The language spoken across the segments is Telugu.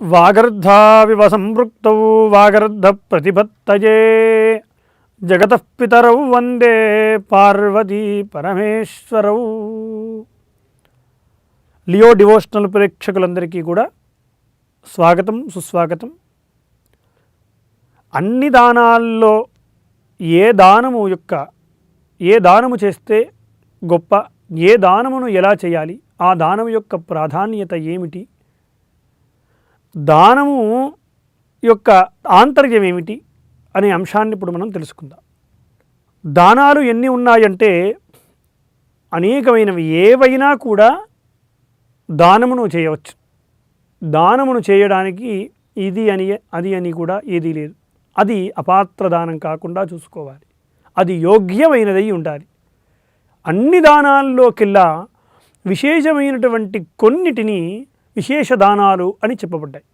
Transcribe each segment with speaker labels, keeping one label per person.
Speaker 1: వాగర్ధావివ సంపృక్త వాగర్ధ ప్రతిపత్తయే జగత పితరౌ వందే పార్వతీ పరమేశ్వరౌ. లియో డివోషనల్ ప్రేక్షకులందరికీ కూడా స్వాగతం సుస్వాగతం. అన్ని దానాల్లో ఏ దానము యొక్క ఏ దానము చేస్తే గొప్ప ఏ దానమును ఎలా చేయాలి ఆ దానము యొక్క ప్రాధాన్యత ఏమిటి? దానము యొక్క ఆంతర్యం ఏమిటి అనే అంశాన్ని ఇప్పుడు మనం తెలుసుకుందాం. దానాలు ఎన్ని ఉన్నాయంటే అనేకమైనవి. ఏవైనా కూడా దానమును చేయవచ్చు. దానమును చేయడానికి ఇది అని అది అని కూడా ఏదీ లేదు. అది అపాత్ర దానం కాకుండా చూసుకోవాలి. అది యోగ్యమైనదై ఉండాలి. అన్ని దానాల్లోకెల్లా విశేషమైనటువంటి కొన్నిటిని విశేష దానాలు అని చెప్పబడ్డాయి.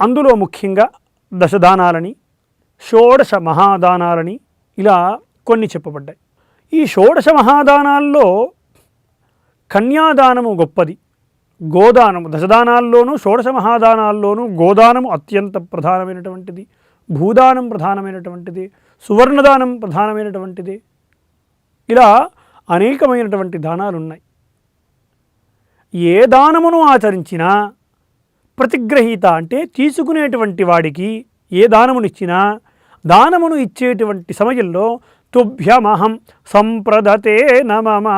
Speaker 1: అందులో ముఖ్యంగా దశదానాలని షోడశ మహాదానాలని ఇలా కొన్ని చెప్పబడ్డాయి. ఈ షోడశ మహాదానాల్లో కన్యాదానము గొప్పది. గోదానము దశదానాల్లోనూ షోడశ మహాదానాల్లోనూ గోదానము అత్యంత ప్రధానమైనటువంటిది భూదానం ప్రధానమైనటువంటిది సువర్ణదానం ప్రధానమైనటువంటిది ఇలా అనేకమైనటువంటి దానాలు ఉన్నాయి ఏ దానమును ఆచరించినా ప్రతిగ్రహీత అంటే తీసుకునేటువంటి వాడికి ఏ దానమునిచ్చినా దానమును ఇచ్చేటువంటి సమయంలో తుభ్యమహం సంప్రదతే నమమా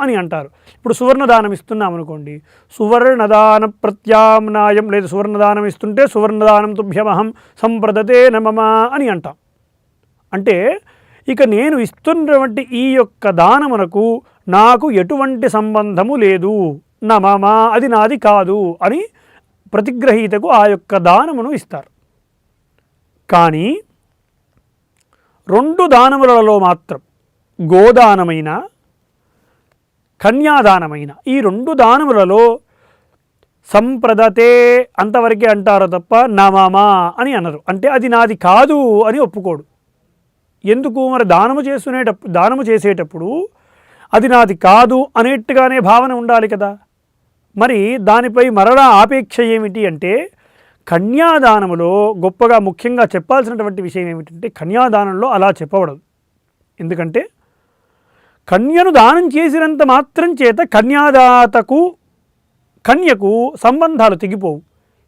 Speaker 1: అని అంటారు. ఇప్పుడు సువర్ణదానం ఇస్తున్నాం అనుకోండి. సువర్ణదాన ప్రత్యామ్నాయం లేదు. సువర్ణదానం ఇస్తుంటే సువర్ణదానం తుభ్యమహం సంప్రదతే నమమా అని అంటాం. అంటే ఇక నేను ఇస్తున్నటువంటి ఈ యొక్క దానమునకు నాకు ఎటువంటి సంబంధము లేదు. నమమా అది నాది కాదు అని ప్రతిగ్రహీతకు ఆ యొక్క దానమును ఇస్తారు. కానీ రెండు దానములలో మాత్రం గోదానమైన కన్యాదానమైన ఈ రెండు దానములలో సంప్రదతే అంతవరకే అంటారు తప్ప నమమా అని అనరు. అంటే అది నాది కాదు అని ఒప్పుకోడు. ఎందుకు? మరి దానము చేసుకునేటప్పుడు దానము చేసేటప్పుడు అది నాది కాదు అనేట్టుగానే భావన ఉండాలి కదా. మరి దానిపై మరలా ఆపేక్ష ఏమిటి అంటే కన్యాదానములో గొప్పగా ముఖ్యంగా చెప్పాల్సినటువంటి విషయం ఏమిటంటే కన్యాదానంలో అలా చెప్పబడదు. ఎందుకంటే కన్యను దానం చేసినంత మాత్రం చేత కన్యాదాతకు కన్యకు సంబంధాలు తెగిపోవు.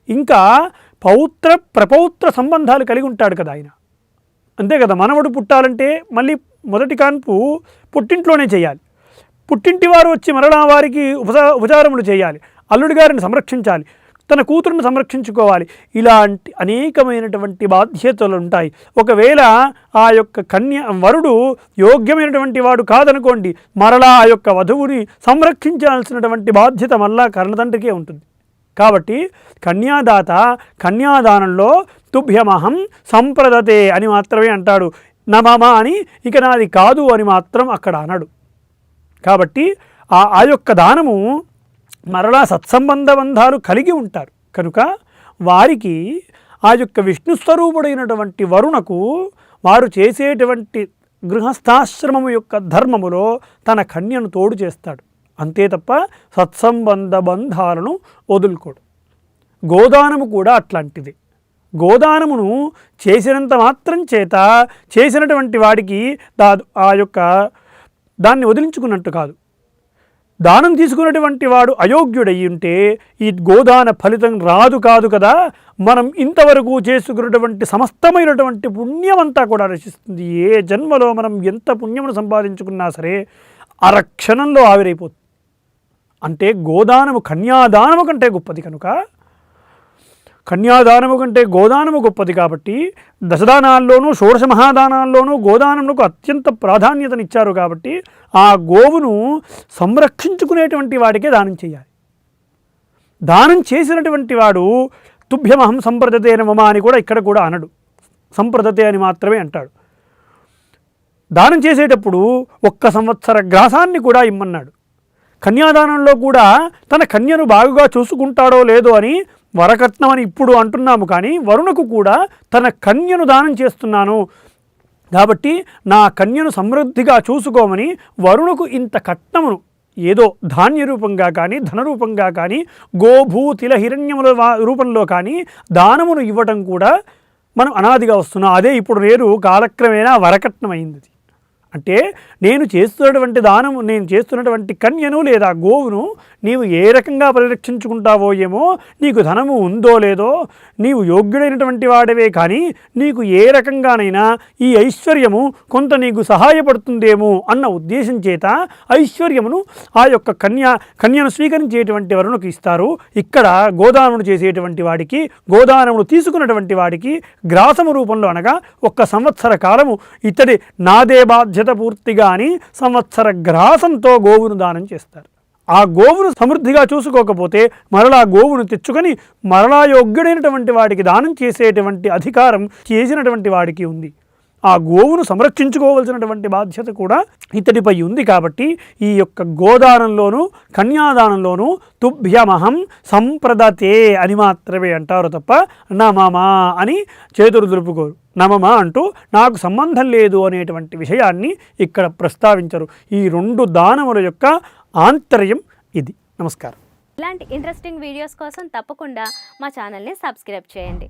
Speaker 1: ఇంకా పౌత్ర ప్రపౌత్ర సంబంధాలు కలిగి ఉంటాడు కదా ఆయన. అంతే కదా మనవడు పుట్టాలంటే మళ్ళీ మొదటి కాన్పు పుట్టింట్లోనే చేయాలి. పుట్టింటి వారు వచ్చి మరలా వారికి ఉపసా ఉపచారములు చేయాలి. అల్లుడి గారిని సంరక్షించాలి. తన కూతురును సంరక్షించుకోవాలి. ఇలాంటి అనేకమైనటువంటి బాధ్యతలు ఉంటాయి. ఒకవేళ ఆ యొక్క కన్య వరుడు యోగ్యమైనటువంటి వాడు కాదనుకోండి మరలా ఆ యొక్క వధువుని సంరక్షించాల్సినటువంటి బాధ్యత మళ్ళా కర్ణతండ్రికే ఉంటుంది. కాబట్టి కన్యాదాత కన్యాదానంలో తుభ్యమహం సంప్రదతే అని మాత్రమే అంటాడు. నమమా అని ఇక నాది కాదు అని మాత్రం అక్కడ అనడు. కాబట్టి ఆ ఆ యొక్క దానము మరలా సత్సంబంధ బంధాలు కలిగి ఉంటారు. కనుక వారికి ఆ యొక్క విష్ణు స్వరూపుడైనటువంటి వరుణకు వారు చేసేటువంటి గృహస్థాశ్రమము యొక్క ధర్మములో తన కన్యను తోడు చేస్తాడు. అంతే తప్ప సత్సంబంధ బంధాలను వదులుకోడు. గోదానము కూడా అట్లాంటిది. గోదానమును చేసినంత మాత్రం చేత చేసినటువంటి వాడికి దా ఆ యొక్క దాన్ని వదిలించుకున్నట్టు కాదు. దానం తీసుకున్నటువంటి వాడు అయోగ్యుడయి ఉంటే ఈ గోదాన ఫలితం రాదు కాదు కదా. మనం ఇంతవరకు చేసుకున్నటువంటి సమస్తమైనటువంటి పుణ్యమంతా కూడా రచిస్తుంది ఏ జన్మలో మనం ఎంత పుణ్యమును సంపాదించుకున్నా సరే అరక్షణంలో ఆవిరైపోతుంది. అంటే గోదానము కన్యాదానము కంటే గొప్పది కనుక కన్యాదానము కంటే గోదానము గొప్పది కాబట్టి దశదానాల్లోనూ షోడశ మహాదానాల్లోనూ గోదానమునకు అత్యంత ప్రాధాన్యతనిచ్చారు కాబట్టి ఆ గోవును సంరక్షించుకునేటువంటి వాడికే దానం చేయాలి. దానం చేసినటువంటి వాడు తుభ్యమహం సంప్రదతే మమ అని కూడా ఇక్కడ కూడా అనడు. సంప్రదతే అని మాత్రమే అంటాడు. దానం చేసేటప్పుడు ఒక్క సంవత్సర గ్రాసాన్ని కూడా ఇమ్మన్నాడు. కన్యాదానంలో కూడా తన కన్యను బాగుగా చూసుకుంటాడో లేదో అని వరకట్నం అని ఇప్పుడు అంటున్నాము. కానీ వరుణకు కూడా తన కన్యను దానం చేస్తున్నాను. కాబట్టి నా కన్యను సమృద్ధిగా చూసుకోమని వరుణకు ఇంత కట్నమును ఏదో ధాన్య రూపంగా కానీ ధన రూపంగా కానీ గోభూ తిల హిరణ్యముల రూపంలో కానీ దానమును ఇవ్వటం కూడా మనం అనాదిగా వస్తున్నాం. అదే ఇప్పుడు నేను కాలక్రమేణా వరకట్నమైంది. అంటే నేను చేస్తున్నటువంటి దానము నేను చేస్తున్నటువంటి కన్యను లేదా గోవును నీవు ఏ రకంగా పరిరక్షించుకుంటావో ఏమో నీకు ధనము ఉందో లేదో నీవు యోగ్యుడైనటువంటి వాడవే కానీ నీకు ఏ రకంగానైనా ఈ ఐశ్వర్యము కొంత నీకు సహాయపడుతుందేమో అన్న ఉద్దేశం చేత ఐశ్వర్యమును ఆ యొక్క కన్య కన్యను స్వీకరించేటువంటి వరుణకు ఇస్తారు. ఇక్కడ గోదానమును చేసేటువంటి వాడికి గోదానమును తీసుకున్నటువంటి వాడికి గ్రాసము రూపంలో అనగా ఒక్క సంవత్సర కాలము ఇతడి నాదే బాధ్యత పూర్తిగా అని సంవత్సర గ్రాసంతో గోవును దానం చేస్తారు. ఆ గోవును సమృద్ధిగా చూసుకోకపోతే మరలా గోవును తెచ్చుకొని మరలా యోగ్యుడైనటువంటి వాడికి దానం చేసేటువంటి అధికారం చేసినటువంటి వాడికి ఉంది. ఆ గోవును సంరక్షించుకోవలసినటువంటి బాధ్యత కూడా ఇతడిపై ఉంది కాబట్టి ఈ యొక్క గోదానంలోనూ కన్యాదానంలోనూ తుభ్యమహం సంప్రదతే అని మాత్రమే అంటారు తప్ప నమమా అని చేతులు దులుపుకోరు. నమమా అంటూ నాకు సంబంధం లేదు అనేటువంటి విషయాన్ని ఇక్కడ ప్రస్తావించరు. ఈ రెండు దానముల యొక్క ఆంతర్యం ఇది. నమస్కారం.
Speaker 2: ఇలాంటి ఇంట్రెస్టింగ్ వీడియోస్ కోసం తప్పకుండా మా ఛానల్ని సబ్స్క్రైబ్ చేయండి.